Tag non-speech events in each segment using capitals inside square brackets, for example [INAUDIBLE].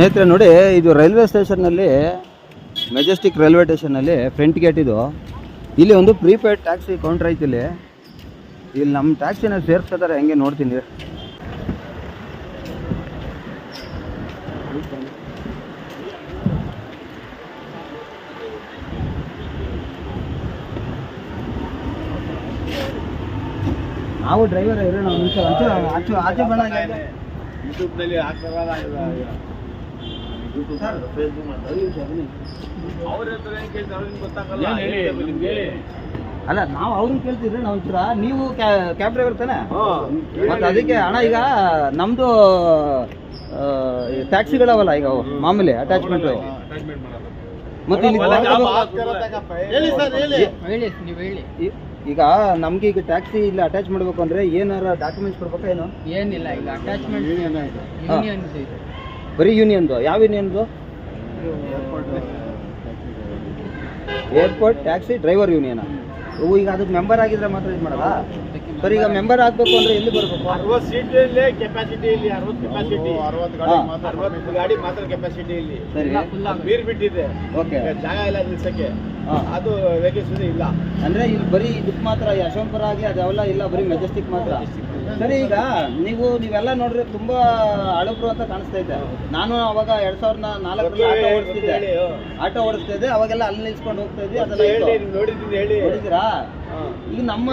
ಸ್ನೇಹಿತರೆ ನೋಡಿ ಇದು ರೈಲ್ವೆ ಸ್ಟೇಷನ್ನಲ್ಲಿ ಮೆಜೆಸ್ಟಿಕ್ ರೈಲ್ವೆ ಸ್ಟೇಷನ್ನಲ್ಲಿ ಫ್ರಂಟ್ ಗೇಟ್ ಇದು. ಇಲ್ಲಿ ಒಂದು ಪ್ರೀಪೇಯ್ಡ್ ಟ್ಯಾಕ್ಸಿ ಕೌಂಟ್ರ್ ಐತಿ ಇಲ್ಲಿ. ಇಲ್ಲಿ ನಮ್ಮ ಟ್ಯಾಕ್ಸಿನ ಸೇರ್ಸ್ಕೊತಾರೆ ಹೆಂಗೆ ನೋಡ್ತೀನಿ. ನಾವು ಡ್ರೈವರ್ ಇರೋಣ ಆಚೆ ಆಚೆ ಬಣ್ಣ ಯೂಟ್ಯೂಬ್ನಲ್ಲಿ ಹಾಕ್ತಾರಲ್ಲ ಅಲ್ಲ ನಾವು ಅವ್ರನ್ನ ಕೇಳ್ತಿದ್ರೆ ನಾವು ಒಂಚೂರ ನೀವು ಕ್ಯಾಬ್ ಡ್ರೈವರ್ ತಾನೆ. ಮತ್ತೆ ಅದಕ್ಕೆ ಅಣ್ಣ ಈಗ ನಮ್ದು ಟ್ಯಾಕ್ಸಿಗಳವಲ್ಲ ಈಗ ಅವು ಮಾಮೂಲಿ ಅಟ್ಯಾಚ್ಮೆಂಟ್ ಮತ್ತೆ ಇಲ್ಲಿ ಹೇಳಿ ಸರ್ ಹೇಳಿ. ಹೇಳಿ ನೀವು ಹೇಳಿ. ಈಗ ನಮ್ಗೆ ಈಗ ಟ್ಯಾಕ್ಸಿ ಇಲ್ಲ ಅಟ್ಯಾಚ್ ಮಾಡ್ಬೇಕು ಅಂದ್ರೆ ಏನಾರ ಡಾಕ್ಯುಮೆಂಟ್ಸ್ ಕೊಡ್ಬೇಕಾ ಏನು? ಏನಿಲ್ಲ ಈಗ ಅಟ್ಯಾಚ್ಮೆಂಟ್ ಬರೀ ಯೂನಿಯನ್ದು ಯಾವ ಯೂನಿಯನ್ದು? ಏರ್ಪೋರ್ಟ್ ಟ್ಯಾಕ್ಸಿ ಡ್ರೈವರ್ ಯೂನಿಯನ್ ಈಗ ಅದಕ್ಕೆ ಮೆಂಬರ್ ಆಗಿದ್ರೆ ಮಾತ್ರ ಇದು ಮಾಡಲ್ಲ? ಸರ್ ಈಗ ಮೆಂಬರ್ ಆಗ್ಬೇಕು ಅಂದ್ರೆ ಎಲ್ಲಿ ಬರಬೇಕು? ಅರವತ್ತು ಸೀಟ್ ಇಲ್ಲಿ ಕೆಪಾಸಿಟಿ ಇಲ್ಲಿ ಅರವತ್ತು ಕೆಪಾಸಿಟಿ ಹಾ. ಅರವತ್ತು ಗಾಡಿ ಮಾತ್ರ ಕೆಪಾಸಿಟಿ ಇಲ್ಲಿ ಸರಿ ಬೀರ್ ಬಿಟ್ಟಿದೆ. ಓಕೆ. ಜಾಗ ಇಲ್ಲ ನಿಲ್ಸಕ್ಕೆ. ಅದು ವೇಕೆನ್ಸಿ ಇಲ್ಲ. ಅಂದ್ರೆ ಇಲ್ಲಿ ಬರೀ ಇದಕ್ಕೆ ಮಾತ್ರ ಯಶವಂತಪುರ ಆಗಿ ಅದೆಲ್ಲ ಇಲ್ಲ ಬರೀ ಮೆಜೆಸ್ಟಿಕ್ ಮಾತ್ರ. ಸರಿ ಈಗ ನೀವು ನೀವೆಲ್ಲ ನೋಡ್ರಿ ತುಂಬಾ ಹಳಬ್ರು ಅಂತ ಕಾಣಿಸ್ತಾ ಇದೆ. ನಾನು ಅವಾಗ ಎರಡ್ ಸಾವಿರದ ನಾಲ್ಕರಲ್ಲಿ ಆಟೋ ಓಡಿಸ್ತಿದ್ದೆ. ಆಟೋ ಓಡಿಸ್ತಾ ಇದ್ದೆ ಅವಾಗೆಲ್ಲ ಅಲ್ಲಿ ನಿಲ್ಸ್ಕೊಂಡು ಹೋಗ್ತಾ ಇದ್ವಿ ಅದು ಅದೆಲ್ಲ ಇತ್ತು. ಹೇಳಿ ಈಗ ನಮ್ಮ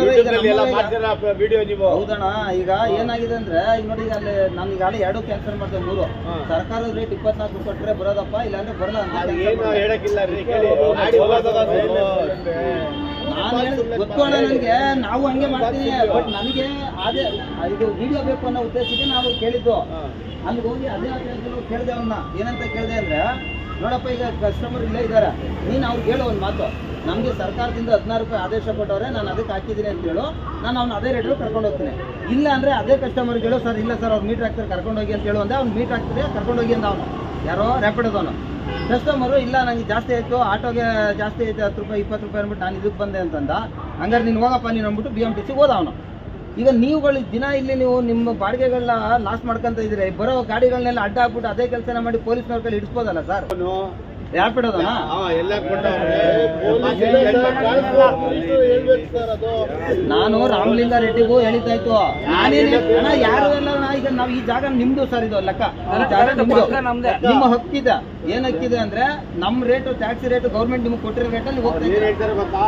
ವಿಡಿಯೋ ನೀವು? ಹೌದಣ್ಣ ಈಗ ಏನಾಗಿದೆ ಅಂದ್ರೆ ಈಗ ನೋಡಿ ಈಗ ಅಲ್ಲಿ ನಾನು ಈಗಾಗಲೇ ಎರಡು ಕ್ಯಾನ್ಸಲ್ ಮಾಡ್ತೇನೆ ಮೂರು. ಹಾ. ಸರ್ಕಾರದ ರೇಟ್ ಇಪ್ಪತ್ನಾಲ್ಕು ಕೊಟ್ರೆ ಬರೋದಪ್ಪ ಇಲ್ಲಾಂದ್ರೆ ಬರಲ್ಲ ಅಂತ ಅದು cancel ಏನು ಮಾಡ್ದೆ. ಹೇಳಕ್ಕಿಲ್ಲ ರೀ ಕೇಳಿ. ಗಾಡಿ ಹೋಗೋದು ನಾನು ಹೇಳಿದ್ ಗೊತ್ತು ಅಣ್ಣ ನನಗೆ. ನಾವು ಹಂಗೆ ಮಾಡ್ತೀವಿ ಬಟ್ ನನಗೆ ಅದೇ ಇದು ವಿಡಿಯೋ ಬೇಕು ಅನ್ನೋ ಉದ್ದೇಶಕ್ಕೆ ನಾವು ಕೇಳಿದ್ದು. ಅಲ್ಲಿ ಹೋಗಿ ಅದೇ ಕೇಳಿದೆ ಅವನ್ನ ಏನಂತ ಕೇಳಿದೆ ಅಂದ್ರೆ ನೋಡಪ್ಪ ಈಗ ಕಸ್ಟಮರ್ ಇಲ್ಲೇ ಇದ್ದಾರೆ ನೀನು ಅವ್ರಿಗೆ ಹೇಳೋ ಒಂದು ಮಾತು. ನಮಗೆ ಸರ್ಕಾರದಿಂದ ಹದಿನಾರು ರೂಪಾಯಿ ಆದೇಶ ಕೊಟ್ಟವ್ರೆ ನಾನು ಅದಕ್ಕೆ ಹಾಕಿದ್ದೀನಿ ಅಂತ ಹೇಳು. ನಾನು ಅವ್ನು ಅದೇ ರೇಟ್ ಕರ್ಕೊಂಡು ಹೋಗ್ತೀನಿ. ಇಲ್ಲ ಅಂದ್ರೆ ಅದೇ ಕಸ್ಟಮರ್ಗೆ ಹೇಳು ಸರ್ ಇಲ್ಲ ಸರ್ ಅವ್ರು ಮೀಟ್ರ್ ಹಾಕ್ತಾರೆ ಕರ್ಕೊಂಡು ಹೋಗಿ ಅಂತ ಹೇಳು. ಅಂದ್ರೆ ಅವ್ನು ಮೀಟ್ ಹಾಕ್ತಾರೆ ಕರ್ಕೊಂಡು ಹೋಗಿ ಅಂತ ಅವನು. ಯಾರೋ ರ್ಯಾಪಿಡೋದವನು ಕಸ್ಟಮರು ಇಲ್ಲ ನನಗೆ ಜಾಸ್ತಿ ಆಯಿತು, ಆಟೋಗೆ ಜಾಸ್ತಿ ಆಯ್ತು, ಹತ್ತು ರೂಪಾಯಿ, ಇಪ್ಪತ್ತು ರೂಪಾಯಿ ಅಂದ್ಬಿಟ್ಟು ನಾನು ಇದಕ್ಕೆ ಬಂದೆ ಅಂತಂದ. ಹಂಗಾರೆ ನೀನು ಹೋಗಪ್ಪ, ನೀನು ಅಂದ್ಬಿಟ್ಟು ಬಿ ಎಂ ಟಿ ಸಿಗೆ ಹೋದ ಅವನು ಈಗ ನೀವುಗಳು ದಿನ ಇಲ್ಲಿ ನೀವು ನಿಮ್ಮ ಬಾಡಿಗೆಗಳನ್ನ ಲಾಸ್ ಮಾಡ್ಕೊಂತ ಇದ್ರೆ, ಬರೋ ಗಾಡಿಗಳನ್ನೆಲ್ಲ ಅಡ್ಡ ಹಾಕ್ಬಿಟ್ಟು ಅದೇ ಕೆಲಸನ ಮಾಡಿ ಪೊಲೀಸ್ನವ್ರ ಕೈಲಿ ಇಡಿಸ್ಬೋದಲ್ಲ ಸರ್ ಎಲ್ಲ ನಾನು ರಾಮಲಿಂಗ ರೆಡ್ಡಿಗೂ ಹೇಳಿತಾ ಇತ್ತು ನಾನೇನು ಅಣ್ಣ ಯಾರು ಎಲ್ಲ ಈಗ ನಾವು ಈ ಜಾಗ ನಿಮ್ದು ಸರ್ ಇದು ಲೆಕ್ಕ. ಜಾಗ ನಿಮ್ದು. ನಿಮ್ಮ ಹಕ್ಕಿದೆ. ಏನ್ ಹಕ್ಕಿದೆ ಅಂದ್ರೆ ನಮ್ ರೇಟ್ ಟ್ಯಾಕ್ಸಿ ರೇಟ್ ಗೌರ್ಮೆಂಟ್ ನಿಮ್ಗೆ ಕೊಟ್ಟಿರೋ ರೇಟಲ್ಲಿ ಹೋಗ್ತಾ ಏನ್ ಇದೆ ಹೇಳ್ತಾರೆ ಗೊತ್ತಾ.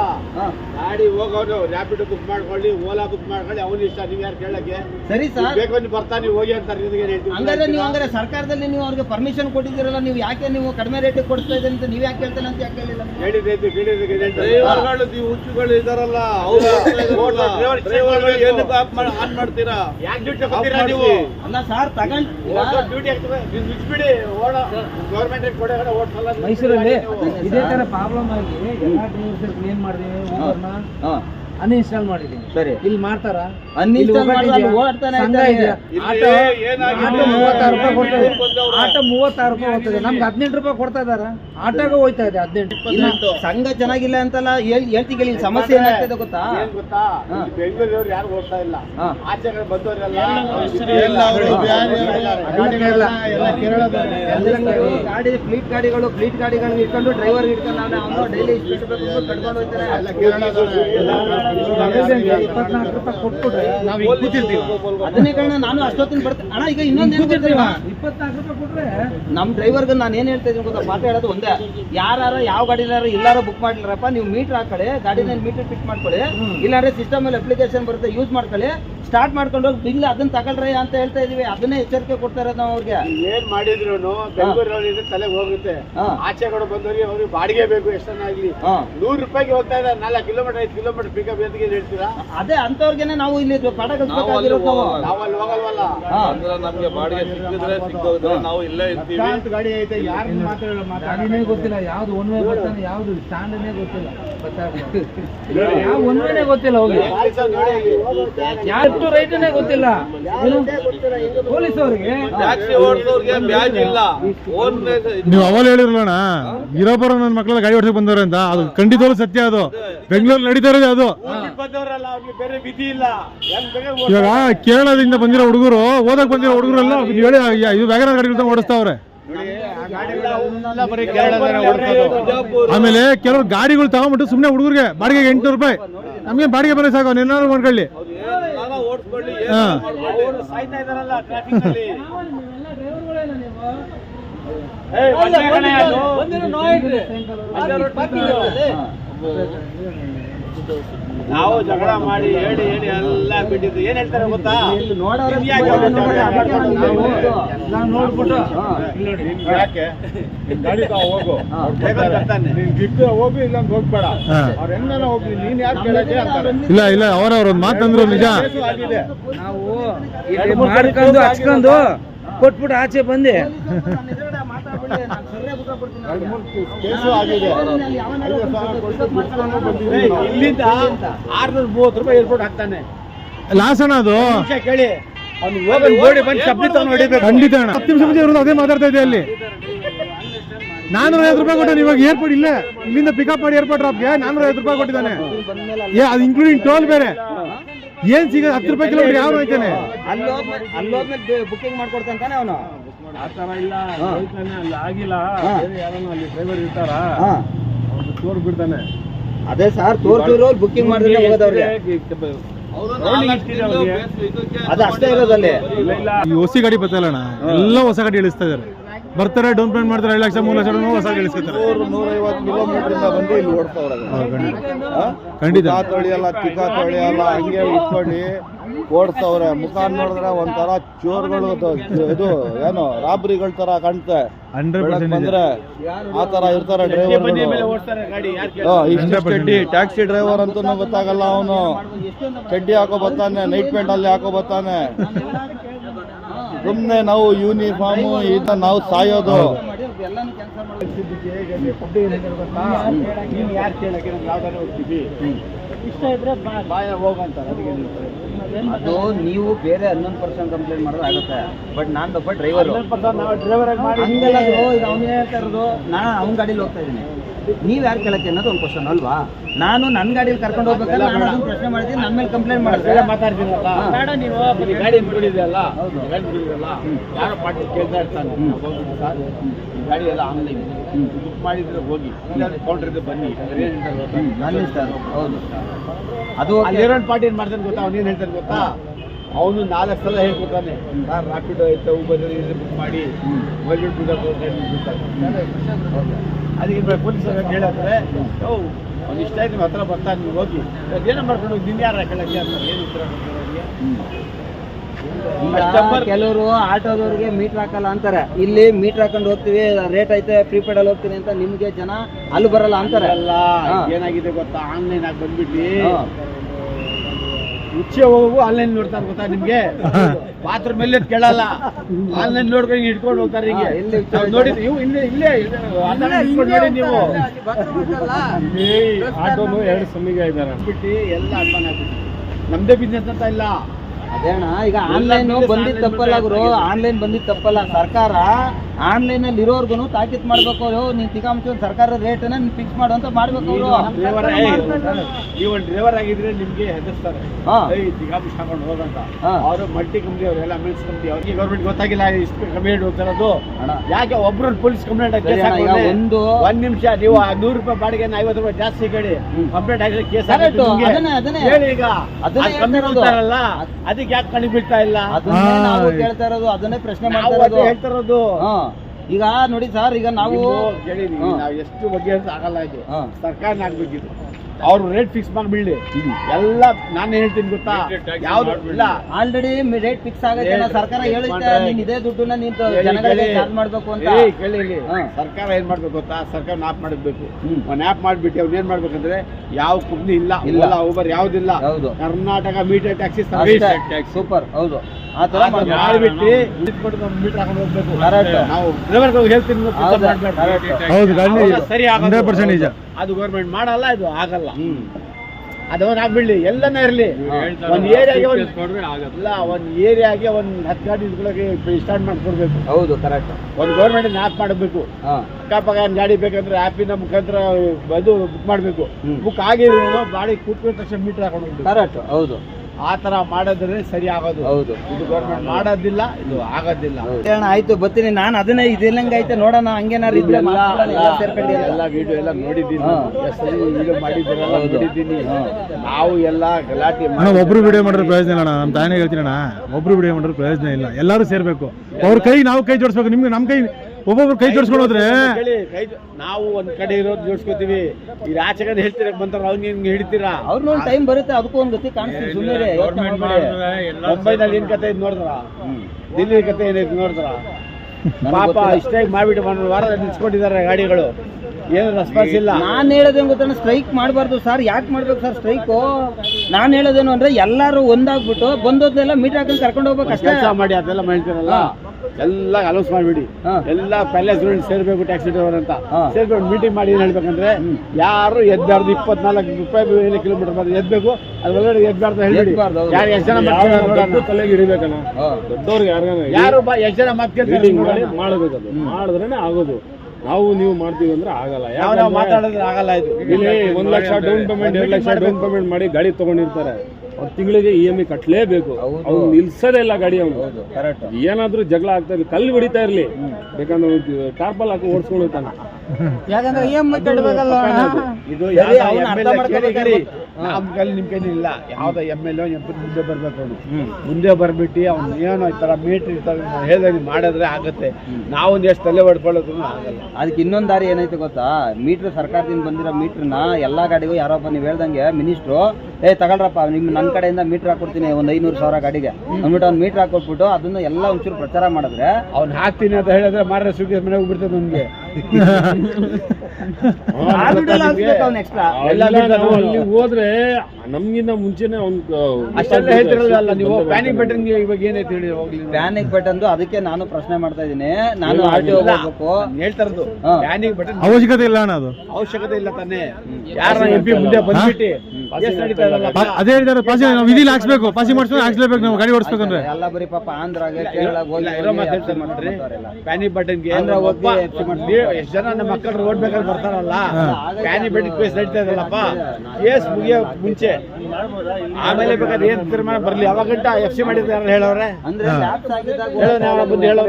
ಗಾಡಿ ಹೋಗೋರು ರ್ಯಾಪಿಡ್ ಬುಕ್ ಮಾಡ್ಕೊಳ್ಳಿ ಓಲಾ ಬುಕ್ ಮಾಡ್ಕೊಳ್ಳಿ ಅವ್ನ ಇಷ್ಟ ನೀವ್ ಯಾರು ಕೇಳಕ್ಕೆ? ಸರಿ ಸರ್. ಬೇಕು ನೀವು ಬರ್ತಾ ನೀವು ಹೋಗಿ ಅಂತಾರೆ. ನಿಮ್ಗೆ ಏನ್ ಹೇಳ್ತೀವಿ? ಹಂಗಾದ್ರೆ ನೀವು ಹಂಗಾರೆ ಸರ್ಕಾರದಲ್ಲಿ ನೀವು ಅವ್ರಿಗೆ ಪರ್ಮಿಷನ್ ಕೊಟ್ಟಿದ್ದೀರಲ್ಲ ನೀವು ಯಾಕೆ ನೀವು ಕಡಿಮೆ ರೇಟ್ ರೇಟಿಗೆ ಅಂತ ನೀವು ಯಾಕೆ ಅಂತ ಯಾಕೆ ಹೇಳಿಲ್ಲ ಡ್ರೈವರ್ಗಳು ನೀವು ಹುಚ್ಚುಗಳು ಇದಾರಲ್ಲ ಅವ್ರು ಡ್ರೈವರ್ಗಳು ಏನಕ್ಕೆ ಆಫ್ ಮಾಡಿ ಆನ್ ಮಾಡ್ತೀರಾ? ಯಾಕೆ ಡ್ಯೂಟಿ ನೀವು? ಅಲ್ಲ ಸರ್ ತಗೊಂಡ್ ಡ್ಯೂಟಿ ನೀವು ಓಡ ಗೌರ್ಮೆಂಟ್ ಕೊಡ ಓಡ್ಸಲ್ಲ ಮೈಸೂರಲ್ಲಿ ಇದೇ. ತರ ಪ್ರಾಬ್ಲಮ್ ಆಗಿ ಎಲ್ಲಾ ಡ್ರೈವರ್ಸ್ ಏನ್ ಮಾಡಿದೀವಿ ಅನ್ಇನ್ಸ್ಟಾಲ್ ಮಾಡಿದ್ದೀನಿ. ಸರಿ. ಇಲ್ಲಿ ಮಾಡ್ತಾರ? ಅನ್ಇನ್ಸ್ಟಾಲ್ ಮಾಡಿದ್ರೆ? ಓಡ್ತಾನೆ ಆಟೋ ಏನಾಗಿದೆ? ಆಟೋ ಮೂವತ್ತಾರು ರೂಪಾಯಿ ಕೊಡ್ತದೆ. ಆಟೋ ಮೂವತ್ತಾರು ರೂಪಾಯಿ ಹೋಗ್ತದೆ ನಮ್ಗೆ ಹದಿನೆಂಟು ರೂಪಾಯಿ ಕೊಡ್ತಾ ಇದಾರ. ಆಟೋಗೆ ಹೋಯ್ತಾ ಇದೆ ಹದಿನೆಂಟು. ಸಂಘ ಚೆನ್ನಾಗಿಲ್ಲ ಅಂತಲ್ಲ ಹೇಳ್- ಹೇಳ್ತೀವಿ ಇಲ್ಲಿ ಸಮಸ್ಯೆ ಏನಾಗ್ತದೆ ಗೊತ್ತಾ? ಏನ್ ಗೊತ್ತಾ? ಬೆಂಗಳೂರವ್ರು ಯಾರು ಇಲ್ಲ. ಆಚೆ ಬಂದವರೆಲ್ಲ ಗಾಡಿ. ಫ್ಲೀಟ್ ಗಾಡಿಗಳು ಫ್ಲೀಟ್ ಗಾಡಿಗಳನ್ನ ಇಟ್ಕೊಂಡು ಡ್ರೈವರ್ ಇಟ್ಕೊಂಡು ಡೈಲಿ ಕಟ್ಕೊಂಡು ಹೋಗ್ತಾರೆ ಎಲ್ಲ ಕೇರಳದವ್ರೆ. ಇಪ್ಪತ್ನಾಲ್ಕು ರೂಪಾಯಿ ಕೊಟ್ಬಿಟ್ರೆ ನಾವು ಈಗ ಕೂತಿರ್ತೀವಿ. ಅದನ್ನೇ ಕಾರಣ ನಾನು ಅಷ್ಟೊತ್ತಿನ ಬರ್ತೇನೆ ಅಣ್ಣ ಈಗ ಇನ್ನೊಂದು ಏನು ಗೊತ್ತಿಲ್ವಾ ಇಪ್ಪತ್ನಾಲ್ಕು ರೂಪಾಯಿ ಕೊಟ್ರೆ ನಮ್ಮ ಡ್ರೈವರ್ಗೆ ನಾನು ಏನು ಹೇಳ್ತಾ ಇದ್ದೀನಿ ಗೊತ್ತಾ? ಮಾತು ಹೇಳೋದು ಒಂದೇ. ಯಾರು ಯಾವ ಗಾಡಿಲಾರ ಇಲ್ಲಾರ ಬುಕ್ ಮಾಡ್ಲಿರಪ್ಪ ನೀವು ಮೀಟರ್ ಹಾಕೊಳ್ಳಿ ಗಾಡಿನಲ್ಲಿ ಮೀಟರ್ ಫಿಟ್ ಮಾಡ್ಕೊಳ್ಳಿ. ಇಲ್ಲಾಂದ್ರೆ ಸಿಸ್ಟಮ್ ಅಲ್ಲಿ ಅಪ್ಲಿಕೇಶನ್ ಬರುತ್ತೆ ಯೂಸ್ ಮಾಡ್ಕೊಳ್ಳಿ. ಸ್ಟಾರ್ಟ್ ಮಾಡ್ಕೊಂಡು ಹೋಗಿ ಬಿಲ್ ಅದನ್ನ ತಗೊಳ್ರಿ ಅಂತ ಹೇಳ್ತಾ ಇದೀವಿ. ಅದನ್ನೇ ಎಚ್ಚರಿಕೆ ಕೊಡ್ತಾ ಇರೋದು ನಾವು ಅವ್ರಿಗೆ. ಏನ್ ಮಾಡಿದ್ರು ಬೆಂಗಳೂರವ್ರಿಗೆ ತಲೆಗೆ ಹೋಗುತ್ತೆ. ಆಚೆ ಕಡೆ ಬಂದವ್ರಿಗೆ ಅವ್ರಿಗೆ ಬಾಡಿಗೆ ಬೇಕು ಎಷ್ಟನ್ನಾಗ್ಲಿ. ಹಾ. ನೂರು ರೂಪಾಯಿಗೆ ಹೋಗ್ತಾ ಇದ್ದಾರೆ ನಾಲ್ಕು ಕಿಲೋಮೀಟರ್ ಐದು ಕಿಲೋಮೀಟರ್ ಪಿಕಪ್ ಎತ್ತಿಗೆ ಹೇಳ್ತೀರಾ? ಅದೇ ಅಂತವ್ರಿಗೆನೆ ನಾವು ಇಲ್ಲಿ ಪಾಠ ಕಲಿಸ್ಬೇಕಾಗಿರೋದು ನಾವು ನಾವು ಅಲ್ಲಿ ಹೋಗಲ್ವಲ್ಲ? ಅಂದ್ರೆ ನಮ್ಗೆ ಬಾಡಿಗೆ ಸಿಕ್ಕಿದ್ರೆ ಸಿಕ್ಕೋದ್ರೆ ನಾವು ಇಲ್ಲೇ ಇರ್ತೀವಿ. ಗಾಡಿ ಐತೆ ಯಾರು ಮಾತಾಡಲ್ಲ ಗಾಡಿನೇ ಗೊತ್ತಿಲ್ಲ ಯಾವ್ದು ಒನ್ ವೇ ಬರ್ತಾನೆ ಯಾವ್ದು ಸ್ಟ್ಯಾಂಡನೇ ಗೊತ್ತಿಲ್ಲ. ಯಾವ ಒನ್ ವೇನೇ ಗೊತ್ತಿಲ್ಲ ಹೋಗಿ. ಯಾರು ರೈಟನೇ ಗೊತ್ತಿಲ್ಲ. ಪೊಲೀಸ್ ಅವ್ರಿಗೆ ಟ್ಯಾಕ್ಸಿ ಓಡಿಸೋರ್ಗೆ ಬ್ಯಾಜ್ ಇಲ್ಲ. ನೀವು ಅವಾಗ ಇರೋ ಇರೋಬರ ನನ್ನ ಮಕ್ಕಳ ಗಾಡಿ ಓಡಿಸಿ ಬಂದವ್ರೆ ಅಂತ ಅದು ಖಂಡಿತವಾಗ್ಲೂ ಸತ್ಯ ಅದು. ಬೆಂಗಳೂರು ನಡೀತಾ ಇರೋದು ಅದು. ಬಂದವರಲ್ಲ ಅವ್ರಿಗೆ ಬೇರೆ ವಿಧಿ ಇಲ್ಲ. ಹೆಂಗ್ ಬೇಕಾದ್ರೆ ಇವಾಗ ಕೇರಳದಿಂದ ಬಂದಿರೋ ಹುಡುಗರು ಓದಕ್ ಬಂದಿರೋ ಹುಡುಗರೆಲ್ಲ ಹೇಳಿ ಇದು ವ್ಯಾಗನ ಗಾಡಿಗಳನ್ನ ಓಡಿಸ್ತಾವ್ರೆ. ಆಮೇಲೆ ಕೆಲವರು ಗಾಡಿಗಳು ತಗೊಂಡ್ಬಿಟ್ಟು ಸುಮ್ಮನೆ ಹುಡುಗರಿಗೆ ಬಾಡಿಗೆ ಎಂಟುನೂರು ರೂಪಾಯಿ. ನಮಗೆ ಬಾಡಿಗೆ ಬರೋ ಸಾಕು ಅವ್ನು ಏನಾದ್ರು ಮಾಡ್ಕೊಳ್ಳಿ. ಹಾ. ನಾವು ಜಗಳ ಮಾಡಿ ಹೇಳಿ ಹೇಳಿ ಎಲ್ಲ ಬಿಟ್ಟಿದ್ದು. ಏನ್ ಹೇಳ್ತಾರೆ ಗೊತ್ತಾ? ನೋಡ್ಬಿಟ್ಟು ಯಾಕೆ? ನಿನ್ ಗಾಡಿ ಹೋಗು. ಹೋಗು ಇಲ್ಲ ಹೋಗ್ಬೇಡ. ಹಾ. ಅವ್ರ ಹೆಂಗನ ಹೋಗ್ಲಿ ನೀನ್ ಯಾಕೆ ಕೇಳಕ್ಕೆ ಇಲ್ಲ ಇಲ್ಲ ಅವರವ್ರ ಒಂದು ಮಾತಂದ್ರು ನಿಜ. ನಾವು ಇಲ್ಲಿ ಮಾಡ್ಕೊಂಡು ಹಚ್ಕೊಂಡು ಕೊಟ್ಬಿಟ್ಟು ಆಚೆ ಬಂದೆ. ಇಲ್ಲಿಂದ ಆರ್ನೂರ ಮೂವತ್ತು ರೂಪಾಯಿ ಏರ್ಪೋರ್ಟ್ ಹಾಕ್ತಾನೆ. ಲಾಸ್ ಅಣ್ಣ ಅದು? ಕೇಳಿ. ಅವ್ನು ಖಂಡಿತ ಅಣ್ಣ. ಹತ್ತು ನಿಮಿಷ ಮುಂಚೆ ಅದೇ ಮಾತಾಡ್ತಾ ಇದೆ ಅಲ್ಲಿ. ನಾನೂರ ಐವತ್ತು ರೂಪಾಯಿ ಕೊಟ್ಟು ಇವಾಗ ಏರ್ಪೋರ್ಟ್ ಇಲ್ಲ. ಇಲ್ಲಿಂದ ಪಿಕಪ್ ಮಾಡಿ ಏರ್ಪೋರ್ಟ್ ಡ್ರಾಪ್ಗೆ ನಾನೂರ ಐವತ್ತು ರೂಪಾಯಿ ಕೊಟ್ಟಿದ್ದಾನೆ. ಏ ಅದು ಇನ್ಕ್ಲೂಡಿಂಗ್ ಟೋಲ್ ಬೇರೆ. ಏನ್ ಸಿಗ ಹತ್ತು ರೂಪಾಯಿ ಕಿಲೋಮೀಟರ್ ಯಾವ ಹೋಯ್ತಾನೆ ಅಲ್ಲಿ ಹೋದ್ಮೇಲೆ ಅಲ್ಲಿ ಹೋದ್ಮೇಲೆ ಬುಕಿಂಗ್ ಮಾಡ್ಕೊಡ್ತಾನೆ ತಾನೆ ಅವನು ಥರ ಇಲ್ಲ ಹಾ. ಅಲ್ಲಿ ಆಗಿಲ್ಲ ಬೇರೆ ಯಾರನ್ನ ಅಲ್ಲಿ ಡ್ರೈವರ್ ಇರ್ತಾರ ಹಾ. ಅವ್ರು ತೋರ್ ಬಿಡ್ತಾನೆ ಅದೇ ಸರ್ ತೋರ್ಸಿರೋ ಬುಕಿಂಗ್ ಮಾಡಿದ್ರೆ ಹೋಗೋದವ್ರಿಗೆ. ಅದು ಅಷ್ಟೇ ಇರೋದಲ್ಲಿ. ಇಲ್ಲ ಇಲ್ಲ. ಈ ಹೊಸ ಗಾಡಿ ಬರ್ತಾ ಇಲ್ಲ ಎಲ್ಲ ಹೊಸ ಗಾಡಿ ಇಳಿಸ್ತಾ ಇದಾರೆ. ಬರ್ತಾರೆ ಡೌನ್ ಪೇಮೆಂಟ್ ಮಾಡ್ತಾರೆ ಐದು ಲಕ್ಷ ಮೂರು ಲಕ್ಷ ಹೊಸ ನೂರು ನೂರೈವತ್ತು ಇಂದ ಬಂದು ಇಲ್ಲಿ ಓಡ್ತಾವ್ರೆ ಖಂಡಿತ. ತೊಳಿಯಲ್ಲ ತೊಳಿಯಲ್ಲ ಹಂಗೆ ಇಟ್ಕೊಂಡು ಓಡಿಸ್ತವ್ರೆ ಮುಖ ನೋಡಿದ್ರೆ ಒಂಥರ ಚೋರ್ಗಳು ಅದು- ಇದು ಏನು ರಾಬ್ರಿಗಳ ತರ ಕಾಣ್ತೆ. ಬಂದ್ರೆ ಆ ತರ ಇರ್ತಾರೆ ಡ್ರೈವರ್ ಚಡ್ಡಿ ಟ್ಯಾಕ್ಸಿ ಡ್ರೈವರ್ ಅಂತೂ ಗೊತ್ತಾಗಲ್ಲ ಅವನು. ಚಡ್ಡಿ ಹಾಕೋ ಬರ್ತಾನೆ ನೈಟ್ ಪ್ಯಾಂಟ್ ಅಲ್ಲಿ ಹಾಕೋ ಬರ್ತಾನೆ. ಸುಮ್ನೆ ನಾವು ಯೂನಿಫಾರ್ಮ್ ಇದನ್ನ ನಾವು ಸಾಯೋದು. ಇಷ್ಟ ಇದ್ರೆ ಬಾಯ ಹೋಗಂತಾರೆ ಅದಕ್ಕೆ ಅದು ನೀವು ಬೇರೆ ಹನ್ನೊಂದು ಪರ್ಸೆಂಟ್ ಕಂಪ್ಲೇಂಟ್ ಮಾಡಿದ್ರೆ ಆಗುತ್ತೆ. ಬಟ್ ನಾನು ಒಬ್ಬ ಡ್ರೈವರ್ ನಾವು ಡ್ರೈವರ್ ಆಗಿ ಮಾಡಿ ಹಂಗೆಲ್ಲ ಅವ್ನು ಹೇಳ್ತಾ ಇರೋದು. ನಾನು ಅವ್ನ ಗಾಡಿಲಿ ಹೋಗ್ತಾ ಇದ್ದೀನಿ. ನೀವ್ ಯಾರು ಕೇಳಕ್ಕೆ ಅನ್ನೋದು ಒಂದು ಕ್ವಶನ್ ಅಲ್ವಾ? ನಾನು ನನ್ನ ಗಾಡಿಲಿ ಕರ್ಕೊಂಡು ಹೋಗ್ಬೇಕಲ್ಲ ನಾನು ಅದನ್ನ ಪ್ರಶ್ನೆ ಮಾಡಿದ್ದೀನಿ ನನ್ನ ಮೇಲೆ ಕಂಪ್ಲೇಂಟ್ ಮಾಡಿದ್ರೆ ಮಾತಾಡ್ತೀನಿ ಮಾತಾಡ್ತೀರಲ್ಲ ಹಾ. ಬೇಡ ನೀವು. ಗಾಡಿ ಬಿಡಿದೆಯಲ್ಲ ಗಾಡಿ ಬಿಡಿದೆಯಲ್ಲ ಯಾರೋ ಪಾರ್ಟಿ ಕೇಳ್ತಾ ಇರ್ತಾನೆ. ಗಾಡಿ ಎಲ್ಲ ಆನ್ಲೈನ್ ಬುಕ್ ಮಾಡಿದ್ರೆ ಹೋಗಿ ಕೌಂಟರ್ ಇದೆ ಬನ್ನಿ. ಹೌದು. ಅದು ಅಲ್ಲಿ ಇರೋ ಪಾರ್ಟಿ ಏನ್ ಮಾಡ್ತಾನೆ ಗೊತ್ತಾ? ಅವ್ನು ಏನು ಹೇಳ್ತಾನೆ ಗೊತ್ತಾ? ಅವನು ನಾಲ್ಕು ಸಲ ಹೇಳ್ಕೊತಾನೆ ಸರ್ ರಾಪಿಡ್ ಐತೆ ಉಬರ್ ಬುಕ್ ಮಾಡಿ ವೈಲ್ಡ್ ಹೋಗಿ ಅಂತ. ಅದಕ್ಕೆ ಪೊಲೀಸರು ಹೇಳಿದ್ರೆ ಓ ಅವ್ನು ಇಷ್ಟ ಆಯ್ತು ನಿಮ್ಮ ಹತ್ರ ಬರ್ತಾನೆ ನೀವು ಹೋಗಿ. ಏನು ಮಾಡ್ಕೊಂಡು ಹೋಗಿ? ನಿನ್ನ ಯಾರು ಅಂತ ಏನು ಉತ್ತರ ಕೊಡ್ತಾರೆ ಕೆಲವರು ಆಟೋದವ್ರಿಗೆ ಮೀಟರ್ ಹಾಕಲ್ಲ ಅಂತಾರೆ. ಇಲ್ಲಿ ಮೀಟರ್ ಹಾಕೊಂಡು ಹೋಗ್ತೀವಿ ರೇಟ್ ಐತೆ ಪ್ರೀಪೇಡ್ ಅಲ್ಲಿ ಹೋಗ್ತೀನಿ ಅಂತ ನಿಮ್ಗೆ ಜನ ಅಲ್ಲಿ ಬರಲ್ಲ ಅಂತಾರೆ. ಅಲ್ಲ ಏನಾಗಿದೆ ಗೊತ್ತಾ? ಆನ್ಲೈನ್ ಆಗಿ ಬಂದ್ಬಿಟ್ಟು. ಉಚ್ಚೆ ಹೋಗು ಆನ್ಲೈನ್ ನೋಡ್ತಾರೆ ಗೊತ್ತಾ ನಿಮ್ಗೆ? ಪಾತ್ರ ಮೇಲೆ ಕೇಳಲ್ಲ. ಆನ್ಲೈನ್ ನೋಡ್ಕೊಂಡು ಇಟ್ಕೊಂಡು ಹೋಗ್ತಾರೆ ಹಿಂಗೆ. ಹಾ, ನೀವು ಇಲ್ಲೇ ಇಲ್ಲೇ ಇಟ್ಕೊಂಡು ನೋಡಿ ನೀವು. ಆಟೋನು ಎರಡು ಸಮಿಗೆ ಇದ್ದಾರೆ ಬಿಟ್ಟು ಎಲ್ಲ ಅಡ್ಮಾನ ಆಗ್ಬಿಟ್ಟು ನಮ್ದೇ ಬಿಸ್ನೆಸ್ ಅಂತ ಇಲ್ಲ. ಅದೇಣ ಈಗ ಆನ್ಲೈನ್ ಬಂದಿದ್ ತಪ್ಪಲ್ಲ ಗುರು ಆನ್ಲೈನ್ ಬಂದಿದ್ ತಪ್ಪಲ್ಲ ಸರ್ಕಾರ. ಆನ್ಲೈನ್ ಅಲ್ಲಿ ಇರೋರ್ಗು ತಾಕೀತ್ ಮಾಡ್ಬೇಕು ಅವ್ರು ನೀನ್ ತಿಗಾಮುಚ್ಚ ಸರ್ಕಾರ ರೇಟ್ ನೀನ್ ಫಿಕ್ಸ್ ಮಾಡು ಅಂತ ಮಾಡ್ಬೇಕು ಅವರು ಡ್ರೈವರ್ ನೀವು ಒಂದು ಡ್ರೈವರ್ ಆಗಿದ್ರೆ ನಿಮ್ಗೆ ಹೆದರ್ಸ್ತಾರೆ. ದಿಗಾಬಿಸ್ ಹಾಕೊಂಡು ಹೋಗಂತ. ಅವರು ಮಲ್ಟಿ ಕಂಪ್ನಿ ಅವರೆಲ್ಲ ಮಿಲ್ಸ್ ಕಂಪ್ನಿ ಅವ್ರಿಗೆ ಗೌರ್ಮೆಂಟ್ ಗೊತ್ತಾಗಿಲ್ಲ ಇಷ್ಟು ಕಂಪ್ಲೇಂಟ್ ಹೋಗ್ತಾರದು. ಯಾಕೆ ಒಬ್ರು ಪೊಲೀಸ್ ಕಂಪ್ಲೇಂಟ್ ಒಂದು- ಒಂದ್ ನಿಮಿಷ ನೀವು ಆ ನೂರು ರೂಪಾಯಿ ಬಾಡಿಗೆ ಐವತ್ತು ರೂಪಾಯಿ ಜಾಸ್ತಿ ಕೇಳಿ ಕಂಪ್ಲೇಂಟ್ ಆಗಿದ್ರೆ ಕೇಸ್. ಹೇಳಿ ಈಗ. ಅದನ್ನೇ ಅದಕ್ಕೆ ಯಾಕೆ ಕಣಿ ಬೀಳ್ತಾ ಇಲ್ಲ? ಅದನ್ನೇ. ನಾವು ಕೇಳ್ತಾ ಇರೋದು ಅದನ್ನೇ ಪ್ರಶ್ನೆ ಮಾಡ್ತಾ ಇರೋದು. ಹೇಳ್ತಾ ಇರೋದು. ಈಗ ನೋಡಿ ಸರ್ ಈಗ ನಾವು ಕೇಳಿ ನಾವು ಎಷ್ಟು ಬಗ್ಗೆ ಆಗಲ್ಲ ಇದು. ಸರ್ಕಾರ ಆಗ್ಬೇಕಿತ್ತು. ಅವ್ರು ರೇಟ್ ಫಿಕ್ಸ್ ಮಾಡಿಬಿಡ್ಲಿ. ಎಲ್ಲ ನಾನು ಹೇಳ್ತೀನಿ ಗೊತ್ತಾ? ಯಾವ್ದು ಇಲ್ಲ. ಆಲ್ರೆಡಿ ರೇಟ್ ಫಿಕ್ಸ್ ಆಗುತ್ತೆ ಸರ್ಕಾರ ಹೇಳುತ್ತೆ ನೀನ್ ಇದೇ ದುಡ್ಡನ್ನ ನೀನ್ ಜನಗಳಿಗೆ ಚಾರ್ಜ್ ಮಾಡ್ಬೇಕು ಅಂತ. ಕೇಳಿ ಇಲ್ಲಿ. ಸರ್ಕಾರ ಏನ್ ಮಾಡ್ಬೇಕು ಗೊತ್ತಾ? ಸರ್ಕಾರ ಆಪ್ ಮಾಡಬೇಕು ಹ್ಮ್. ಒಂದ್ ಆಪ್ ಮಾಡ್ಬಿಟ್ಟು ಅವ್ನ ಏನ್ ಮಾಡ್ಬೇಕಂದ್ರೆ ಯಾವ ಕಂಪ್ನಿ ಇಲ್ಲ ಇಲ್ಲ. ಊಬರ್ ಯಾವ್ದಿಲ್ಲ. ಹೌದು. Karnataka meter taxi service super ಹೌದು. ಆ ತರ ಮಾಡ್ಬೇಕು. ಮಾಡ್ಬಿಟ್ಟು ಇಟ್ಬಿಟ್ಟು ಮೀಟರ್ ಹಾಕೊಂಡು ಹೋಗ್ಬೇಕು. Correct. ನಾವು ಡ್ರೈವರ್ ಹೇಳ್ತೀನಿ ಸರಿ ಹಂಡ್ರೆಡ್ ಪರ್ಸೆಂಟ್ ನಿಜ. ಅದು ಗೌರ್ಮೆಂಟ್ ಮಾಡಲ್ಲ ಇದು ಆಗಲ್ಲ. ಅದು ಅದವನ್ ಆಗ್ಬಿಡ್ಲಿ ಎಲ್ಲನ ಇರಲಿ. ಒಂದ್ ಏರಿಯಾಗೆ ಒಂದು ಇಲ್ಲ ಒಂದ್ ಏರಿಯಾಗೆ ಒಂದು ಹತ್ತು ಗಾಡಿ ಇಟ್ಕೊಳಕ್ಕೆ ಸ್ಟಾರ್ಟ್ ಮಾಡ್ಕೊಡ್ಬೇಕು. ಹೌದು ಕರೆಕ್ಟ್ ಒಂದ್ ಗೌರ್ಮೆಂಟ್ ಆಪ್ ಮಾಡಬೇಕು. ಅಕ್ಕಪಕ್ಕ ಗಾಡಿ ಬೇಕಂದ್ರೆ ಆ್ಯಪಿನ ಮುಖಾಂತರ ಅದು ಬುಕ್ ಮಾಡಬೇಕು. ಬುಕ್ ಆಗಿರೋ ಗಾಡಿ ಕೂತ್ಕೊಂಡ ತಕ್ಷಣ ಮೀಟರ್ ಹಾಕೊಂಡು ಕರೆಕ್ಟ್ ಹೌದು. ಆ ತರ ಮಾಡಿದ್ರೆ ಸರಿ ಆಗೋದು. ಹೌದು. ಇದು ಗೌರ್ಮೆಂಟ್ ಮಾಡೋದಿಲ್ಲ ಇದು ಆಗೋದಿಲ್ಲ. ಅಣ್ಣ ಆಯ್ತು ಬರ್ತೀನಿ. ನಾನು ಅದನ್ನೇ ಇದೆಲ್ಲಂಗ ಐತೆ ನೋಡೋಣ ಹಂಗೇನಾರು ಇದ್ರೆ ಎಲ್ಲ ಸೇರ್ಕೊಂಡು ವಿಡಿಯೋ ಎಲ್ಲ ನೋಡಿದ್ದೀನಿ. ಹಾ. ಎಷ್ಟು ವಿಡಿಯೋ ಮಾಡಿದ್ದೀರಲ್ಲ. ನೋಡಿದ್ದೀನಿ. ನಾವು ಎಲ್ಲ ಗಲಾಟೆ ಮಾಡಿ ಒಬ್ರು ವಿಡಿಯೋ ಮಾಡಿದ್ರೆ ಪ್ರಯೋಜನ ಇಲ್ಲ ಅಣ್ಣ. ನಮ್ಮ ತಾನೇ ಹೇಳ್ತೀನಿ ಅಣ್ಣ. ಒಬ್ರು ವಿಡಿಯೋ ಮಾಡಿದ್ರೆ ಪ್ರಯೋಜನ ಇಲ್ಲ. ಎಲ್ಲರೂ ಸೇರ್ಬೇಕು. ಅವ್ರ ಕೈ ನಾವು ಕೈ ಜೋಡಿಸ್ಬೇಕು. ನಿಮ್ಗೆ ನಮ್ಮ ಕೈ ಒಬ್ಬೊಬ್ರು ಕೈ ಜೋಡಿಸ್ಕೊಂಡು ಹೋದ್ರೆ ಹೇಳಿ, ಕೈ ಜೊ- ನಾವು ಒಂದ್ ಕಡೆ ಇರೋದು ಜೋಡಿಸ್ಕೋತೀವಿ. ಈ ಕಡೆ ಹೇಳ್ತೀರ ಬಂತಾರ ಅವ್ನ ಹಿಂಗೆ ಹಿಡಿತೀರಾ? ಅವ್ರನ್ನ ಒಂದು ಟೈಮ್ ಬರುತ್ತೆ ಅದಕ್ಕೂ ಒಂದು ಗತಿ ಕಾಣಿಸ್ತೀವಿ ಸುಮ್ಮನೆ ಯೋಚನೆ ಮಾಡ್ಬೇಡಿ. ಮುಂಬೈನಲ್ಲಿ ಏನ್ ಕತೆ ಇದ್ ನೋಡಿದ್ರ? ದಿಲ್ಲಿ ಕತೆ ಏನೈತಿ ನೋಡಿದ್ರ? ಪಾಪ. ಇಷ್ಟೇ ಮಾಡ್ಬಿಟ್ಟು ಒಂದು ವಾರ ನಿಲ್ಸ್ಕೊಂಡಿದ್ದಾರೆ ಗಾಡಿಗಳು. ಏನು ರೆಸ್ಪಾನ್ಸ್ ಇಲ್ಲ. ನಾನು ಹೇಳೋದೇನು ಗೊತ್ತಾನ? ಸ್ಟ್ರೈಕ್ ಮಾಡಬಾರ್ದು ಸರ್ ಯಾಕೆ ಮಾಡ್ಬೇಕು ಸರ್ ಸ್ಟ್ರೈಕು ನಾನು ಹೇಳೋದೇನು ಅಂದ್ರೆ ಎಲ್ಲರೂ ಒಂದಾಗ್ಬಿಟ್ಟು ಬಂದೋದ್ನೆಲ್ಲ ಮೀಟ್ ಹಾಕೊಂಡು ಕರ್ಕೊಂಡು ಹೋಗ್ಬೇಕು ಅಷ್ಟೇ ಕೆಲಸ ಮಾಡಿ ಅದೆಲ್ಲ ಮಾಡ್ತೀರಲ್ಲ? ಎಲ್ಲ ಅಲೌನ್ಸ್ ಮಾಡಿಬಿಡಿ. ಎಲ್ಲ ಪ್ಯಾಲೇಸ್ ಸೇರ್ಬೇಕು ಟ್ಯಾಕ್ಸಿ ಡ್ರೈವರ್ ಅಂತ. ಸೇರ್ಬೇಕು ಮೀಟಿಂಗ್ ಮಾಡಿ ಏನ್ ಹೇಳ್ಬೇಕಂದ್ರೆ ಯಾರು ಎದ್ದಾರ್ದು ಇಪ್ಪತ್ನಾಲ್ಕು ರೂಪಾಯಿ ಕಿಲೋಮೀಟರ್ ಬಂದು ಎದ್ಬೇಕು ಅದ್ರೊಳಗಡೆ ಎದ್ಬಾರ್ದು ಹೇಳ್ಬಿಡಿ. ಎದ್ಬಾರ್ದು, ಯಾರು ಎಷ್ಟು ಜನ. ತಲೆಗೆ ಹಿಡಿಬೇಕಲ್ಲ. ದೊಡ್ಡವ್ರಿಗೆ ಯಾರು ಬಾ ಎಷ್ಟು ಜನ ಮಾತು ಮಾಡಬೇಕು ಮಾಡಿದ್ರೇನೆ ಆಗೋದು. ನಾವು ನೀವು ಮಾಡ್ತೀವಿ ಅಂದ್ರೆ ಆಗಲ್ಲ. ಯಾವ ಮಾತಾಡಿದ್ರೆ ಆಗಲ್ಲ ಇದು. ಇಲ್ಲಿ ಒಂದ್ ಲಕ್ಷ ಡೌನ್ ಪೇಮೆಂಟ್ ಎರಡು ಲಕ್ಷ ಡೌನ್ ಪೇಮೆಂಟ್ ಮಾಡಿ ಗಾಡಿ ತಗೊಂಡಿರ್ತಾರೆ. ಅವ್ರು ತಿಂಗಳಿಗೆ ಇ ಎಂ ಐ ಕಟ್ಟಲೇಬೇಕು ಅವನು ನಿಲ್ಸೋದೇ ಇಲ್ಲ ಗಾಡಿ ಅವನು. ಹೌದು ಕರೆಕ್ಟ್ ಏನಾದ್ರೂ ಜಗಳ ಆಗ್ತಾ ಇರ್ಲಿ ಕಲ್ಲು ಹೊಡಿತಾ ಇರ್ಲಿ. ಬೇಕಂದ್ರೆ ಟಾರ್ಪಲ್ ಹಾಕಿ ಓಡಿಸ್ಕೊಂಡು ಹೋಗ್ತಾನೆ. ಯಾಕಂದ್ರೆ ಇ ಎಂ ಐ ಕಟ್ಟಬೇಕಲ್ಲ ಇದು ಸರಿ, ಯಾವ್ದೋ ಅವ್ನ ಅರ್ಥ MLA ಮಾಡ್ಕೊಬೇಕು. ಕೇಳಿ, ಕೇಳಿ. ಹಾ. ನಮ್ ಕೈಲಿ ನಿಮ್ ಕೈಲಿ ಇಲ್ಲ. ಯಾವ್ದೋ ಎಂ ಎಲ್ ಎಂ ಮುಂದೆ ಬರ್ಬೇಕು ಅವನು. ಮುಂದೆ ಬರ್ಬಿಟ್ಟು ಅವ್ನು ಏನೋ ಈ ತರ ಮೀಟ್ರ್ ಈ ತರ ಹೇಳ್ದಂಗೆ ಮಾಡಿದ್ರೆ ಆಗುತ್ತೆ. ನಾವು ಎಷ್ಟು ತಲೆ ಹೊಡ್ಕೊಳ್ಳೋದು ಆಗಲ್ಲ. ಅದಕ್ಕೆ ಇನ್ನೊಂದು ದಾರಿ ಏನೈತೆ ಗೊತ್ತಾ? ಮೀಟ್ರ್ ಸರ್ಕಾರದಿಂದ ಬಂದಿರೋ ಮೀಟ್ರನ್ನ ಎಲ್ಲಾ ಗಾಡಿಗೂ ಯಾರೋ ನೀವು ಹೇಳ್ದಂಗೆ ಮಿನಿಸ್ಟ್ರು ಏ ತಗೊಳ್ರಪ್ಪ ನಿಮ್ ನನ್ನ ಕಡೆಯಿಂದ ಮೀಟ್ರ್ ಹಾಕೊಡ್ತೀನಿ ಒಂದು ಐನೂರು ಸಾವಿರ ಗಾಡಿಗೆ. ಅಂದ್ಬಿಟ್ಟು ಅವ್ನು ಮೀಟ್ರ್ ಹಾಕೊಟ್ಬಿಟ್ಟು ಅದನ್ನ ಎಲ್ಲ ಒಂಚೂರು ಪ್ರಚಾರ ಮಾಡಿದ್ರೆ ಅವ್ನು ಹಾಕ್ತೀನಿ ಅಂತ ಹೇಳಿದ್ರೆ ಮಾರ್ರೆ ಸುಗ್ಗಿ ಮನೆಗೆ ಹೋಗ್ಬಿಡ್ತದೆ ನಮ್ಗೆ. ಅಲ್ಲಿ ಹೋದ್ರೆ ನಮ್ಗಿಂತ ಮುಂಚೆನೆ ಅವ್ನ್ ಅಷ್ಟೆಲ್ಲ ಹೇಳ್ತಿರಲ್ಲ ನೀವು ಪ್ಯಾನಿಕ್ ಬಟನ್ ಇವಾಗ ಏನೈತೆ ಹೇಳಿ ಹೋಗ್ಲಿ ಪ್ಯಾನಿಕ್ ಬಟನ್ದು ಅದಕ್ಕೆ ನಾನು ಪ್ರಶ್ನೆ ಮಾಡ್ತಾ ಇದೀನಿ ನಾನು ಆರ್ ಟಿ ಹೋಗ್ಬೇಕು. ನಾನ್ ಹೇಳ್ತಾ ಇರೋದು ಹಾ. ಪ್ಯಾನಿಕ್ ಬಟನ್ ಅವಶ್ಯಕತೆ ಇಲ್ಲ ಅಣ್ಣ ಅದು. ಅವಶ್ಯಕತೆ ಇಲ್ಲ ತಾನೇ. ಯಾರ ಎಂ ಪಿ ಮುಂದೆ ಬಂದ್ಬಿಟ್ಟು ಅದೇ ಹೇಳ್ತಾರೆ ಪಾಸಿ ನಾವು ವಿಧಿಲಿ ಹಾಕ್ಸ್ಬೇಕು ಪಾಸಿ ಮಾಡಿಸ್ಬೇಕು ಹಾಕ್ಸ್ಲೇಬೇಕು ನಾವು ಗಾಡಿ ಓಡಿಸ್ಬೇಕಂದ್ರೆ ಎಲ್ಲ ಬರೀ ಪಾಪ ಆಂಧ್ರಾಗ ಕೇರಳ ಇಲ್ಲ, ಇರೋ ಮಾತು ಹೇಳ್ತಾರೆ ನೋಡ್ರಿ ಪ್ಯಾನಿ ಬಟನ್ಗೆ ಅಂದ್ರೆ ಹೋಗಿ ಎಷ್ಟು ಜನ ನಮ್ಮ ಮಕ್ಕಳು ರೋಡ್ ಬೇಕಾದ್ರೆ ಬರ್ತಾರಲ್ಲ. ಪ್ಯಾನಿ ಬಟನ್ ಕೇಸ್ ನಡೀತಾ ಇದಲ್ಲಪ್ಪ ಕೇಸ್ ಮುಗಿಯೋ ಮುಂಚೆ. ಆಮೇಲೆ ಬೇಕಾದ್ರೆ ಏನ್ ತೀರ್ಮಾನ ಬರ್ಲಿ? ಅವಾಗ ಗಂಟ ಎಫ್ ಸಿ ಹೇಳೋಣ.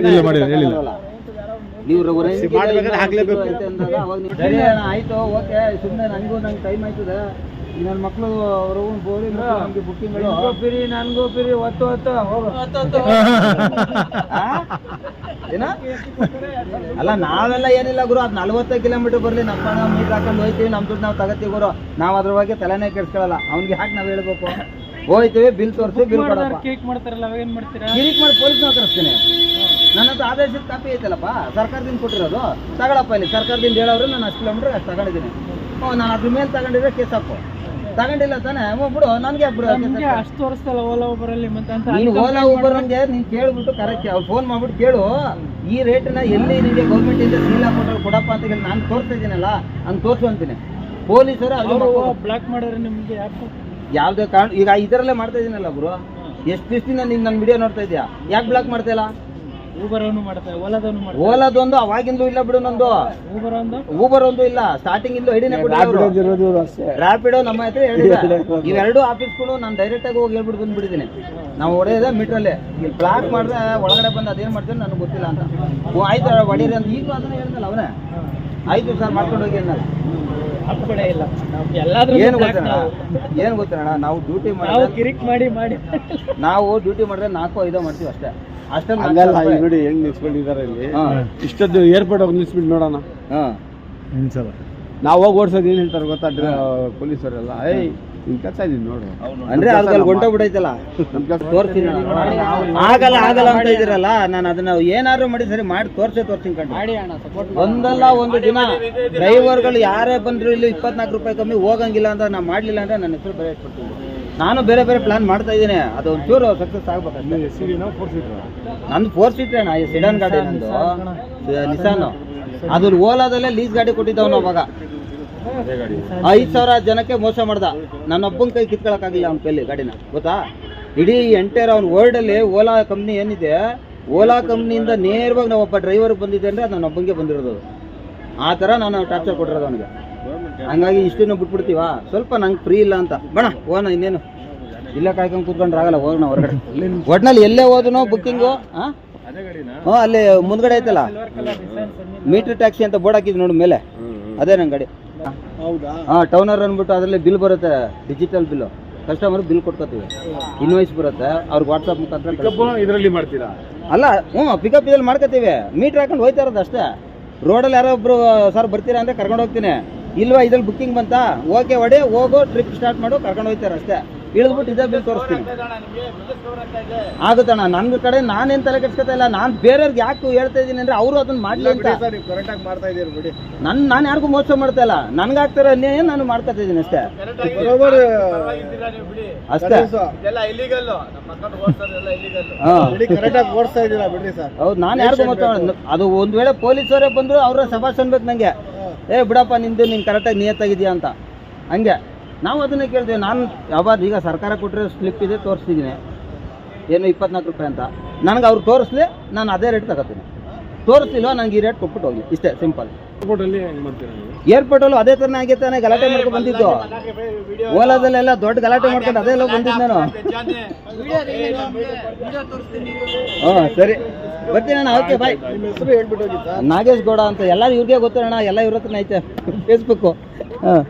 ಇಲ್ಲ, ಮಾಡಿಲ್ಲ, ಹೇಳಿಲ್ಲ. ನೀವು ಮಾಡ್ಬೇಕಾದ್ರೆ ಹಾಕ್ಲೇಬೇಕು. ಆಯ್ತು ಓಕೆ ಸುಮ್ಮನೆ ನನಗೂ ನಂಗೆ ಟೈಮ್ ಆಯ್ತದೆ. ನನ್ನ ಮಕ್ಕಳು ಅವರು ಬೋರಿ ನಮಗೆ ಬುಕ್ಕಿಂಗ್ಗಳು ನಿನ್ಗೂ ಪಿರಿ ನನ್ಗೂ ಪಿರಿ ಒತ್ತು ಒತ್ತು ಹೋಗು. ಏನ? ಅಲ್ಲ ನಾವೆಲ್ಲ ಏನಿಲ್ಲ ಗುರು ಅದ್ ನಲ್ವತ್ತೈದು ಕಿಲೋಮೀಟರ್ ಬರ್ಲಿ ನಮ್ಮ ನಾವು ಮೀಟರ್ ಹಾಕೊಂಡು ಹೋಯ್ತೀವಿ ನಮ್ಮ ದುಡ್ಡು ನಾವು ತಗತ್ತೀವಿ ಗುರು. ನಾವು ಅದ್ರ ಬಗ್ಗೆ ತಲೆನೇ ಕೆಡ್ಸ್ಕೊಳಲ್ಲ. ಅವ್ನಿಗೆ ಹಾಕಿ ನಾವು ಹೇಳ್ಬೇಕು? ಹೋಯ್ತೀವಿ ಬಿಲ್ ತೋರಿಸಿ ಬಿಲ್ ಕೊಡಪ್ಪ. ಕೇಕ್ ಮಾಡ್ತಾರಲ್ಲ ಅವಾಗ ಏನ್ ಮಾಡ್ತೀರಾ? ಕಿರಿಕ್ ಮಾಡಿ ಪೊಲೀಸ್ ಕರೆಸ್ತೀನಿ. ನನ್ನ ಹತ್ರ ಆದೇಶದ ಕಾಪಿ ಐತಲ್ಲಪ್ಪ. ಸರ್ಕಾರದಿಂದ ಕೊಟ್ಟಿರೋದು. ತಗೊಳಪ್ಪ ಇಲ್ಲಿ. ಸರ್ಕಾರದಿಂದ ಹೇಳೋರು ನಾನು ಅಷ್ಟು ಕಿಲೋಮೀಟರ್ ಅಷ್ಟು ತಗೊಂಡಿದ್ದೀನಿ. ನಾನು ಅದ್ರ ಮೇಲೆ ತಗೊಂಡಿದ್ರೆ ಕೇಸ್ ಹಾಕು. ತಗೊಂಡಿಲ್ಲ ತಾನೇ? ಹ್ಞೂ ಬಿಡು ನನಗೆ ನಮ್ಗೆ ಅಷ್ಟು ತೋರಿಸ್ತಲ್ಲ ಓಲಾ ಒಬ್ಬರಲ್ಲಿ ಮತ್ತೆ ಅಂತ ನೀನು ಓಲಾ ಊಬರ್ ನಂಗೆ ನೀನು ಕೇಳ್ಬಿಟ್ಟು ಕರೆಕ್ಟ್ ಅವ್ರು ಫೋನ್ ಮಾಡ್ಬಿಟ್ಟು ಕೇಳು. ಈ ರೇಟನ್ನ ಎಲ್ಲಿ ನಿಮಗೆ ಗೌರ್ಮೆಂಟ್ ಇಂದ ಸೀಲ್ ಹಾಕೊಟ್ರು ಕೊಡಪ್ಪ ಅಂತ ಹೇಳಿ ನಾನು ತೋರಿಸ್ತಾ ಇದ್ದೀನಲ್ಲ ಹಂಗೆ ತೋರಿಸು ಅಂತೀನಿ. ಪೊಲೀಸರು ಅಲ್ಲಿ ಬ್ಲಾಕ್ ಮಾಡಿದ್ರೆ ನಿಮ್ಗೆ ಯಾಕೆ? ಯಾವುದೇ ಕಾರಣ ಈಗ ಇದರಲ್ಲೇ ಮಾಡ್ತಾ ಇದೀನಲ್ಲ ಬ್ರೋ ಎಷ್ಟು ದಿವಸದಿಂದ ನೀನು ನನ್ನ ವಿಡಿಯೋ ನೋಡ್ತಾ ಇದೀಯ? ಯಾಕೆ ಬ್ಲಾಕ್ ಮಾಡ್ತಾ ಇಲ್ಲ? ಓಲಾದೊಂದು ಅವಾಗಿಂದು ಇಲ್ಲ ಬಿಡು ನಂದು. ಊಬರ್ ಒಂದು ಇಲ್ಲ ಸ್ಟಾರ್ಟಿಂಗ್ ಇಂದು ಐಡಿನೇ ರ್ಯಾಪಿಡೋ ನಮ್ಮ ಹತ್ರ ಹೇಳಿಲ್ಲ [LAUGHS] ಇವೆರಡು ಆಫೀಸ್ಗಳು ನಾನು ಡೈರೆಕ್ಟ್ ಆಗಿ ಹೋಗಿ ಹೇಳ್ಬಿಟ್ಟು ಬಂದ್ಬಿಟ್ಟಿದ್ದೀನಿ. ನಾವು ಹೊಡೆಯೋದೇ ಮೀಟ್ರಲ್ಲೇ ಇಲ್ಲಿ ಬ್ಲಾಕ್ ಮಾಡಿದ್ರೆ ಒಳಗಡೆ ಬಂದು ಅದೇನ್ ಮಾಡ್ತೀನಿ ನನಗೆ ಗೊತ್ತಿಲ್ಲ ಅಂತ. ಓ ಆಯ್ತು ಹೊಡೀರಿ ಅಂತ. ಈಗ ಅದನ್ನ ಹೇಳ್ದಲ್ಲ ಅವನೇ. ಆಯ್ತು ಸರ್ ಮಾಡ್ಕೊಂಡು ಹೋಗಿ ಅನ್ನಲ್ಲ ಅದು ಕೂಡ ಇಲ್ಲ. ನಾವು ಎಲ್ಲಾದ್ರೂ ಏನು ಗೊತ್ತಣ್ಣ ಏನು ಗೊತ್ತಣ್ಣ ನಾವು ಡ್ಯೂಟಿ ನಾವು ಮಾಡಿದ್ರೆ ಕಿರಿಕ್ ಮಾಡಿ ಮಾಡಿ. ನಾವು ಡ್ಯೂಟಿ ಮಾಡಿದ್ರೆ ನಾಲ್ಕು ಐದೋ ಮಾಡ್ತೀವಿ ಅಷ್ಟೇ. ಅಷ್ಟೇ ಹಂಗಲ್ಲ ಈಗ ನೋಡಿ ಹೆಂಗ್ ನಿಲ್ಸ್ಕೊಂಡಿದ್ದಾರೆ ಇಲ್ಲಿ? ಇಷ್ಟೊಂದು ಏರ್ಪೋರ್ಟ್ ಹೋಗಿ ನಿಲ್ಸ್ಬಿಟ್ಟು ನೋಡೋಣ. ಹಾಂ. ನಾವು ಹೋಗಿ ಓಡ್ಸೋದು ಏನ್ ಹೇಳ್ತಾರೆ ಗೊತ್ತಾ? ಪೊಲೀಸರೆಲ್ಲ ಏಯ್ ಕೆಲಸ ಇದೀನಿ ಅಂದ್ರೆ ಅದ್ರಲ್ಲಿ ಹೊಂಟ ಬಿಡೈತಲ್ಲ? ನಮ್ ಕೆಲ್ಸ ತೋರಿಸ್ತೀನಿ ಆಗಲ್ಲ ಆಗಲ್ಲ ಅಂತ ಇದ್ದೀರಲ್ಲ ನಾನು ಅದನ್ನ ಏನಾದ್ರು ಮಾಡಿ ಸರಿ ಮಾಡಿ ತೋರ್ಸೇ ತೋರ್ಸಿನ ಕಂಡು ಮಾಡಿ ಅಣ್ಣ ಸಪೋರ್ಟ್ ಒಂದಲ್ಲ ಒಂದು ದಿನ ಡ್ರೈವರ್ಗಳು ಯಾರೇ ಬಂದ್ರು ಇಲ್ಲಿ ಇಪ್ಪತ್ನಾಲ್ಕು ರೂಪಾಯಿ ಕಮ್ಮಿ ಹೋಗಂಗಿಲ್ಲ ಅಂತ ನಾನು ಮಾಡ್ಲಿಲ್ಲ ಅಂದ್ರೆ ನನ್ನ ಹೆಸರು ಬೇರೆ ಇಟ್ಬಿಡ್ತೀನಿ. ನಾನು ಬೇರೆ ಬೇರೆ ಪ್ಲಾನ್ ಮಾಡ್ತಾ ಇದ್ದೀನಿ. ಅದು ಒಂಚೂರು ಸಕ್ಸಸ್ ಆಗ್ಬೇಕಷ್ಟೇ. ನಂದು ಫೋರ್ ಸೀಟರ್ ಸಿಡನ್ ಗಾಡಿ ನಂದು. ನಿಸಾನು ಅದ್ರ ಓಲಾದಲ್ಲೇ ಲೀಸ್ ಗಾಡಿ ಕೊಟ್ಟಿದ್ದವನು ಅವಾಗ. ಐದು ಸಾವಿರ ಜನಕ್ಕೆ ಮೋಸ ಮಾಡ್ದ. ನನ್ನೊಬ್ಬನ ಕೈ ಕಿತ್ಕೊಳಕ್ಕಾಗಿಲ್ಲ ಅವ್ನ ಕೈಲಿ ಗಾಡಿನ. ಗೊತ್ತಾ? ಇಡೀ ಎಂಟೈರ್ ಅವ್ನ ವರ್ಲ್ಡಲ್ಲಿ ಓಲಾ ಕಂಪ್ನಿ ಏನಿದೆ ಓಲಾ ಕಂಪ್ನಿಯಿಂದ ನೇರವಾಗಿ ನಾವು ಒಬ್ಬ ಡ್ರೈವರ್ ಬಂದಿದ್ದೆ ಅಂದರೆ ಅದು ನನ್ನೊಬ್ಬನಿಗೆ ಬಂದಿರೋದು. ಆ ಥರ ನಾನು ಟಾರ್ಚರ್ ಕೊಟ್ಟಿರೋದು ಅವನಿಗೆ. ಹಂಗಾಗಿ ಇಷ್ಟನ್ನು ಬಿಟ್ಬಿಡ್ತೀವಾ? ಸ್ವಲ್ಪ ನಂಗೆ ಫ್ರೀ ಇಲ್ಲ ಅಂತ. ಬಣ್ಣ ಓನ ಇನ್ನೇನು? ಇಲ್ಲ ಕಾಯ್ಕೊಂಡು ಕೂತ್ಕೊಂಡ್ರೆ ಆಗಲ್ಲ ಹೋಗೋಣ ಹೊರಗಡೆ. ಒಟ್ನಲ್ಲಿ ಎಲ್ಲೇ ಹೋದನು ಬುಕ್ಕಿಂಗು ಹಾಂ ಹ್ಞೂ ಅಲ್ಲಿ ಮುಂದ್ಗಡೆ ಐತಲ್ಲ? ಮೀಟ್ರ್ ಟ್ಯಾಕ್ಸಿ ಅಂತ ಬೋರ್ಡ್ ಹಾಕಿದ್ವಿ ನೋಡಿ ಮೇಲೆ. ಅದೇ ನನ್ನ ಗಾಡಿ. ಹಾಂ ಟೌನರ್ ಅಂದ್ಬಿಟ್ಟು ಅದರಲ್ಲಿ ಬಿಲ್ ಬರುತ್ತೆ ಡಿಜಿಟಲ್ ಬಿಲ್ ಕಸ್ಟಮರ್ ಬಿಲ್ ಕೊಟ್ಕೋತೀವಿ. ಇನ್ವಾಯ್ಸ್ ಬರುತ್ತೆ ಅವ್ರಿಗೆ ವಾಟ್ಸಪ್ ಮುಖಾಂತರ ಕಳ್ಸ್ತೀವಿ. ಇದರಲ್ಲಿ ಮಾಡ್ತೀರಾ? ಅಲ್ಲ ಹ್ಞೂ ಪಿಕಪ್ ಇದ್ರಲ್ಲಿ ಮಾಡ್ಕೋತೀವಿ. ಮೀಟರ್ ಹಾಕೊಂಡು ಹೋಯ್ತಾ ಇರೋದು ಅಷ್ಟೇ. ರೋಡಲ್ಲಿ ಯಾರೋ ಒಬ್ರು ಸರ್ ಬರ್ತೀರಾ ಅಂದರೆ ಕರ್ಕೊಂಡು ಹೋಗ್ತೀನಿ. ಇಲ್ವಾ ಇದ್ರಲ್ಲಿ ಬುಕ್ಕಿಂಗ್ ಬಂತಾ? ಓಕೆ ಒಡೆ ಹೋಗೋ ಟ್ರಿಪ್ ಸ್ಟಾರ್ಟ್ ಮಾಡು ಕರ್ಕೊಂಡು ಹೋಗ್ತಾರೆ ಅಷ್ಟೇ. ಇಳಿದ್ಬಿಟ್ಟು ಇದೇ ಬಿಲ್ ತೋರಿಸ್ತೀನಿ. ಆಗುತ್ತಣ್ಣ ನನ್ನ ಕಡೆ ನಾನೇನು ತಲೆ ಕೆಡ್ಸ್ಕೊತಾ ಇಲ್ಲ ನಾನು ಬೇರೆಯವ್ರಿಗೆ ಯಾಕೆ ಹೇಳ್ತಾ ಇದ್ದೀನಿ ಅಂದ್ರೆ ಅವರು ಅದನ್ನ ಮಾಡ್ಲಿ ಅಂತ. ಕರೆಕ್ಟಾಗಿ ಮಾಡ್ತಾ ಇದೀರಿ ಬಿಡಿ. ನನ್ನ ನಾನು ಯಾರಿಗೂ ಮೋಸ ಮಾಡ್ತಾ ಇಲ್ಲ. ನನಗಾಗ್ತಿರೋ ಅನ್ಯಾಯ ನಾನು ಮಾಡ್ಕೊತಾ ಇದ್ದೀನಿ ಅಷ್ಟೇ. ಬರೋಬರ್ ಅಷ್ಟೇ. ಕರೆಕ್ಟಾಗಿ ಓಡಿಸ್ತಾ ಇದ್ದೀರಾ ಬಿಡ್ರಿ ಸರ್. ಹೌದು ನಾನು ಯಾರಿಗೂ ಮೋಸ. ಅದು ಒಂದು ವೇಳೆ ಪೊಲೀಸರೇ ಬಂದ್ರು ಅವರ ಸಭಾಷ್ ಅನ್ಬೇಕು ನನಗೆ ಏ ಬಿಡಪ್ಪ ನಿಂದು ನೀನು ಕರೆಕ್ಟಾಗಿ ನಿಯತ್ತಾಗಿದ್ಯಾ ಅಂತ. ಹಂಗೆ. ನಾವು ಅದನ್ನೇ ಕೇಳ್ತೇವೆ. ನಾನು ಯಾವಾಗ ಈಗ ಸರ್ಕಾರ ಕೊಟ್ಟರೆ ಸ್ಲಿಪ್ ಇದೆ ತೋರಿಸ್ತಿದ್ದೀನಿ. ಏನು ಇಪ್ಪತ್ನಾಲ್ಕು ರೂಪಾಯಿ ಅಂತ. ನನಗೆ ಅವ್ರು ತೋರಿಸ್ಲಿ ನಾನು ಅದೇ ರೇಟ್ ತಗೋತೀನಿ. ತೋರಿಸ್ತಿಲ್ಲ ನನಗೆ ಈ ರೇಟ್ ಕೊಟ್ಬಿಟ್ಟು ಹೋಗಿ. ಇಷ್ಟೇ ಸಿಂಪಲ್ ಏರ್ಪೋರ್ಟಲ್ಲಿ ಅದೇ ಥರನೇ ಆಗೈತಾನೆ ಗಲಾಟೆ ಮಾಡ್ಕೊಂಡು ಬಂದಿದ್ದು. ಓಲಾದಲ್ಲೆಲ್ಲ ದೊಡ್ಡ ಗಲಾಟೆ ಮಾಡ್ಕೊಂಡು ಅದೇ ಎಲ್ಲ ಬಂದಿದ್ದು ನಾನು. ಹಾಂ ಸರಿ. ಬರ್ತೀನಿ ಅಣ್ಣ ಓಕೆ ಬಾಯ್ ನಾಗೇಶ್ ಗೌಡ ಅಂತ. ಎಲ್ಲ ಇವ್ರಿಗೆ ಗೊತ್ತಿರೋಣ ಎಲ್ಲ ಇವ್ರ ಹತ್ರನೇ ಐತೆ. ಫೇಸ್ಬುಕ್ಕು ಹಾಂ.